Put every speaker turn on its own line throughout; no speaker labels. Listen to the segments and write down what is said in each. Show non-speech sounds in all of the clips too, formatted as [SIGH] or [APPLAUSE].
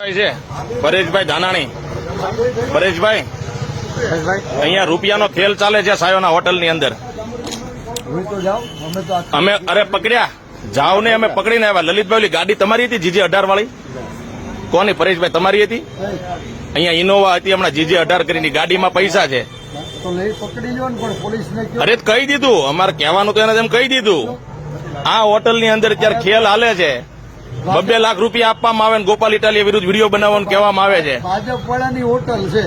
છે? પરેશભાઈ ધાનાણી. પરેશભાઈ, અહીંયા રૂપિયાનો ખેલ ચાલે છે સાયોના હોટલની અંદર.
અમે,
અરે પકડ્યા. જાવ ને અમે પકડીને આવ્યા. લલિતભાઈ ગાડી તમારી હતી, જીજે અઢાર વાળી? કોની? પરેશભાઈ, તમારી હતી? અહીંયા ઇનોવા હતી, હમણાં જીજે અઢાર કરીને. ગાડીમાં પૈસા છે. અરે કહી દીધું. અમારે કહેવાનું તો એને તેમ કહી દીધું. આ હોટલની અંદર અત્યારે ખેલ હાલે છે. બબ્બે લાખ રૂપિયા આપવામાં આવે ને ગોપાલ ઇટાલિયા વિરુદ્ધ વીડિયો બનાવવાનું કહેવામાં આવે છે.
ભાજપ વાળાની હોટલ છે.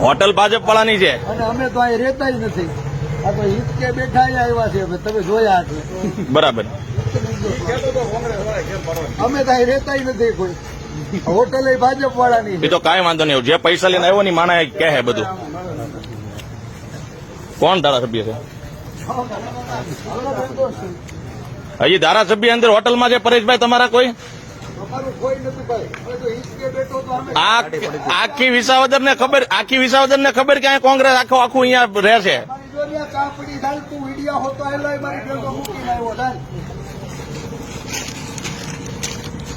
હોટલ ભાજપ વાળાની છે.
અને અમે તો અહીં રહેતા જ નથી. આ તો હિચકે બેઠા આવ્યા છે. તમે જોયા છે.
બરાબર.
અમે તો અહીં રહેતા જ નથી કોઈ. હોટલ એ ભાજપ વાળાની
એ તો કાંઈ વાંધો નહીં. જે પૈસા લઈને આવ્યો ની માણા છે બધું. કોણ ધારાસભ્ય છે. હજી ધારાસભ્ય અંદર હોટલમાં છે પરેશભાઈ તમારા કોઈ?
અમારું કોઈ નથી ભાઈ. અમે તો હિચકે બેઠો તો અમે.
આ આખી વિસાવદર ને ખબર આખી વિસાવદર ને ખબર કે કોંગ્રેસ આખો આખું અહીંયા રહે છે
મારી જો તમે થાય જો હોતો આયલો મારી ભેગો મૂકીને આવ્યો થાય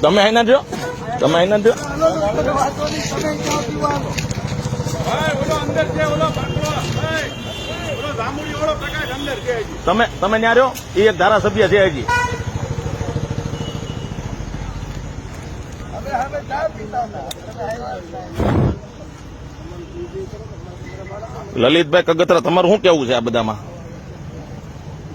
તમે અહીં જો તમે અહીં જો
હાલો તો તમે તમે
ત્યાં રહ્યો? એ એક ધારાસભ્ય છે હજી. લલિતભાઈ કગતરા તમારું શું કેવું છે આ બધામાં?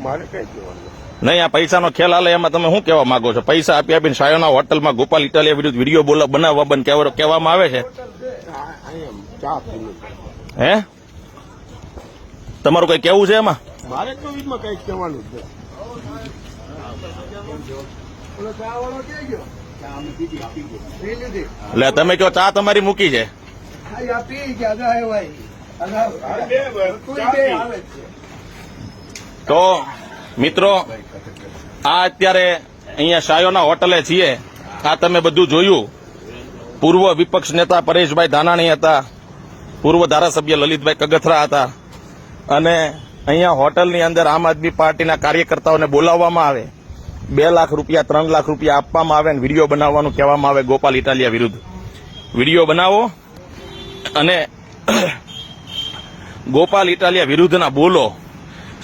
મારે કઈ કહેવાનું
નહીં આ પૈસાનો ખ્યાલ હાલે એમાં તમે શું કહેવા માંગો છો? પૈસા આપી આપીને શાયોના હોટલમાં ગોપાલ ઇટાલિયા વિરુદ્ધ વીડિયો બોલા બનાવવા બંધ કહેવા- કહેવામાં આવે છે? હે? તમારું કઈ કેવું છે એમાં?
મારે તો કઈ કહેવાનું છે.
એટલે તમે કહો ચા તમારી મૂકી
છે.
તો મિત્રો આ અત્યારે અહીંયા શાયોના હોટલે છીએ. આ તમે બધું જોયું. પૂર્વ વિપક્ષ નેતા પરેશભાઈ ધાનાણી હતા. પૂર્વ ધારાસભ્ય લલિતભાઈ કગથરા હતા. અને અહીંયા હોટલની અંદર આમ આદમી પાર્ટીના કાર્યકર્તાઓને બોલાવવામાં આવે. બે લાખ રૂપિયા, ત્રણ લાખ રૂપિયા આપવામાં આવે અને વીડિયો બનાવવાનું કહેવામાં આવે ગોપાલ ઇટાલિયા વિરુદ્ધ. વીડિયો બનાવો અને [CLEARS THROAT] ગોપાલ ઇટાલિયા વિરુદ્ધના બોલો,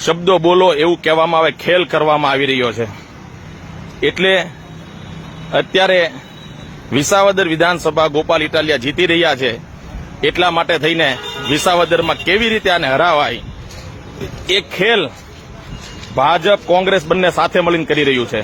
શબ્દો બોલો એવું કહેવામાં આવે, ખેલ કરવામાં આવી રહ્યો છે. એટલે અત્યારે વિસાવદર વિધાનસભા ગોપાલ ઇટાલિયા જીતી રહ્યા છે. એટલા માટે થઈને વિસાવદરમાં કેવી રીતે આને હરાવાય? એ ખેલ ભાજપ કોંગ્રેસ બંને સાથે મળીને કરી રહ્યું છે.